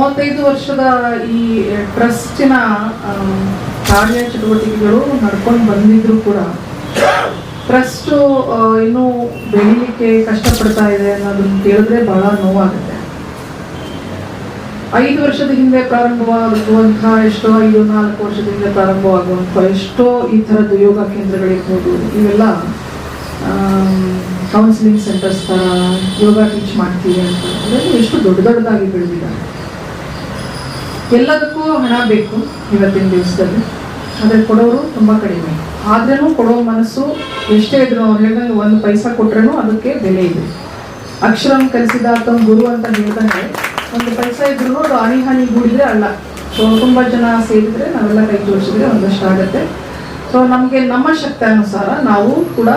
ಮೂವತ್ತೈದು ವರ್ಷದ ಈ ಟ್ರಸ್ಟಿನ ಕಾರ್ಯ ಚಟುವಟಿಕೆಗಳು ನಡ್ಕೊಂಡು ಬಂದಿದ್ರು ಕೂಡ. ಟ್ರಸ್ಟ್ ಇನ್ನೂ ಬೆಳೀಲಿಕ್ಕೆ ಕಷ್ಟಪಡ್ತಾ ಇದೆ ಅನ್ನೋದನ್ನ ಕೇಳಿದ್ರೆ ಬಹಳ ನೋವಾಗುತ್ತೆ. ಐದು ವರ್ಷದ ಹಿಂದೆ ಪ್ರಾರಂಭವಾಗುವಂತಹ ಎಷ್ಟೋ ಐದು ನಾಲ್ಕು ವರ್ಷದ ಹಿಂದೆ ಪ್ರಾರಂಭವಾಗುವಂತಹ ಎಷ್ಟೋ ಈ ಥರದ್ದು ಯೋಗ ಕೇಂದ್ರಗಳಿರ್ಬೋದು. ಇವೆಲ್ಲ ಕೌನ್ಸಿಲಿಂಗ್ ಸೆಂಟರ್ಸ್ ಥರ ಯೋಗ ಟೀಚ್ ಮಾಡ್ತೀವಿ ಅಂತ. ಎಷ್ಟು ದೊಡ್ಡ ದೊಡ್ಡದಾಗಿ ಬೆಳೆದಿದ್ದಾರೆ. ಎಲ್ಲದಕ್ಕೂ ಹಣ ಬೇಕು ಇವತ್ತಿನ ದಿವಸದಲ್ಲಿ. ಆದರೆ ಕೊಡೋರು ತುಂಬ ಕಡಿಮೆ. ಆದ್ರೂ ಕೊಡೋ ಮನಸ್ಸು ಎಷ್ಟೇ ಇದ್ರು ಅವ್ರು ಹೇಳಿದಂಗೆ ಒಂದು ಪೈಸಾ ಕೊಟ್ರೂ ಅದಕ್ಕೆ ಬೆಲೆ ಇದೆ. ಅಕ್ಷರಂ ಕಲಿಸಿದ ತಮ್ಮ ಗುರು ಅಂತ ಹೇಳ್ದಂಗೆ ಒಂದು ಪೈಸಾ ಇದ್ರೂ ಅದು ಹನಿ ಗೂಡಿದ್ರೆ ಅಲ್ಲ. ಸೊ ತುಂಬ ಜನ ಸೇರಿದ್ರೆ ನಾವೆಲ್ಲ ಕೈ ಜೋಡಿಸಿದ್ರೆ ಒಂದಷ್ಟು ಆಗುತ್ತೆ. ಸೊ ನಮಗೆ ನಮ್ಮ ಶಕ್ತಿ ಅನುಸಾರ ನಾವು ಕೂಡ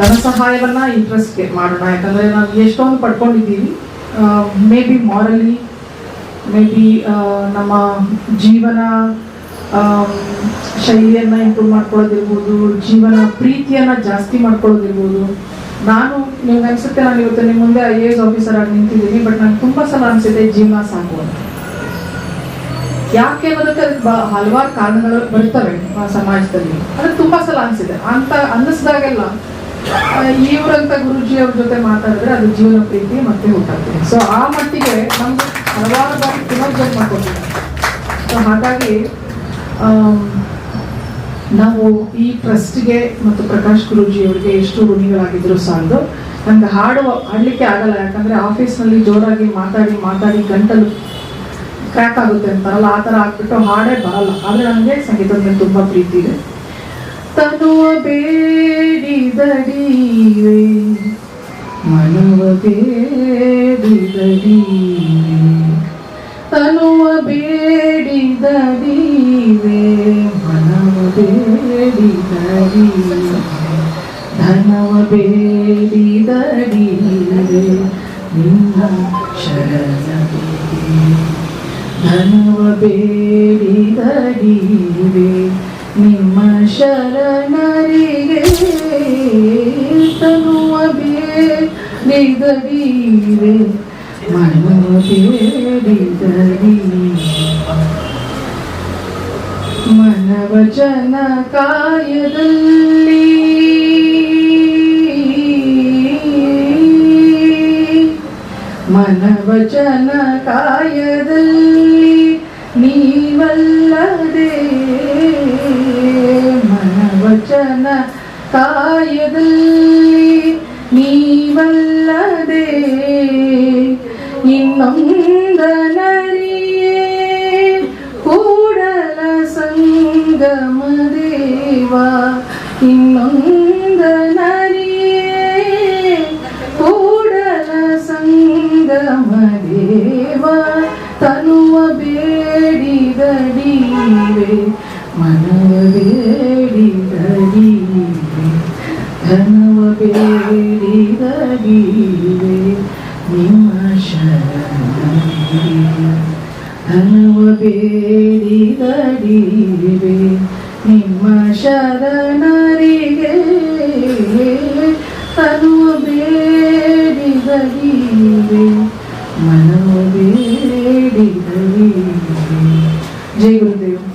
ಧನ ಸಹಾಯವನ್ನ ಇಂಟ್ರೆಸ್ಟ್ಗೆ ಮಾಡೋಣ. ಯಾಕಂದರೆ ನಾವು ಎಷ್ಟೊಂದು ಪಡ್ಕೊಂಡಿದ್ದೀವಿ. ಮೇ ಬಿ ಮಾರಲಿ ಮೇ ಬಿ ನಮ್ಮ ಜೀವನ ಶೈಲಿಯನ್ನು ಇಂಪ್ರೂವ್ ಮಾಡ್ಕೊಳ್ಳೋದಿರ್ಬೋದು, ಜೀವನ ಪ್ರೀತಿಯನ್ನ ಜಾಸ್ತಿ ಮಾಡ್ಕೊಳ್ಳೋದಿರ್ಬೋದು. ನಾನು ನಿಮ್ಗೆ ಅನ್ಸುತ್ತೆ, ನಾನು ಇವತ್ತು ನಿಮ್ಮ ಮುಂದೆ ಐ ಎ ಎಸ್ ಆಫೀಸರ್ ಆಗಿ ನಿಂತಿದ್ದೀನಿ ಬಟ್ ನಂಗೆ ತುಂಬಾ ಸಲ ಅನ್ಸಿದೆ ಜೀವನ ಸಾಕು ಅಂತ. ಯಾಕೆ ಅನ್ನೋದಕ್ಕೆ ಹಲವಾರು ಕಾರಣಗಳು ಬರ್ತವೆ ಆ ಸಮಾಜದಲ್ಲಿ. ಅದಕ್ಕೆ ತುಂಬಾ ಸಲ ಅನ್ಸಿದೆ ಅಂತ ಅನ್ನಿಸ್ದಾಗೆಲ್ಲ ಇವ್ರಂತ ಗುರುಜಿ ಅವ್ರ ಜೊತೆ ಮಾತಾಡಿದ್ರೆ ಅದು ಜೀವನ ಪ್ರೀತಿ ಮತ್ತೆ ಊಟ ಸೊ ಆ ಮಟ್ಟಿಗೆ ನಮ್ಗೆ ಹಲವಾರು ಬಾರಿ ಪುನರ್ಜನ್ಮ ಕೊಟ್ಟಿದ್ದಾರೆ ಸೊ ಹಾಗಾಗಿ ನಾವು ಈ ಟ್ರಸ್ಟ್ಗೆ ಮತ್ತು ಪ್ರಕಾಶ್ ಗುರುಜಿ ಅವರಿಗೆ ಎಷ್ಟು ಋಣಿಗಳಾಗಿದ್ರು ಸಾಲದು. ನನಗೆ ಹಾಡು ಹಾಡಲಿಕ್ಕೆ ಆಗಲ್ಲ, ಯಾಕಂದ್ರೆ ಆಫೀಸ್ನಲ್ಲಿ ಜೋರಾಗಿ ಮಾತಾಡಿ ಮಾತಾಡಿ ಗಂಟಲು ಕ್ರ್ಯಾಕ್ ಆಗುತ್ತೆ ಅಂತಾರಲ್ಲ ಆ ಥರ ಆಗ್ಬಿಟ್ಟು ಹಾಡೇ ಬರಲ್ಲ. ಆದ್ರೆ ನನಗೆ ಸಂಗೀತದ ಮೇಲೆ ತುಂಬಾ ಪ್ರೀತಿ ಇದೆ. ತನುವ ಬೇಡಿದಡಿವೆ ಮನವ ಬೇಡಿದಡಿವೆ ಬೇಡಿದಡಿವೆ ಧನವ ಬೇಡಿದಡಿವೆ ನಿನ್ನ ಶರಣವಿದೆ ಧನವ ಬೇಡಿದಡಿವೆ ನಿಮ್ಮ ಶರಣರಿಗೆ ತನುವ ಬೇಡಿದಡಿವೆ ಮನವ ಬೇಡಿದಡಿವೆ ಮನವಚನ ಕಾಯದಲ್ಲಿ ಮನವಚನ ಕಾಯದಲ್ಲಿ ನೀವಲ್ಲದೆ ಮನವಚನ ಕಾಯದಲ್ಲಿ ನೀವಲ್ಲದೆ ಇನ್ನೊಂದನರಿಯೇ ಸಂಗಮ ದೇವ ಇನ್ನೊಂದನರಿಯೇ ಕೂಡಲ ಸಂಗಮ ದೇವ ತನುವ ಬೇಡಿದಡಿವೆ ಮನವ ಬೇಡಿದಡಿವೆ ನಿಮ್ಮ ಶರಣರಿಗೆ ತನುವ ಬೇಡಿದಡಿವೆ ಮನವ ಬೇಡಿದಡಿವೆ ಜೈ ಗುರುದೇವ್.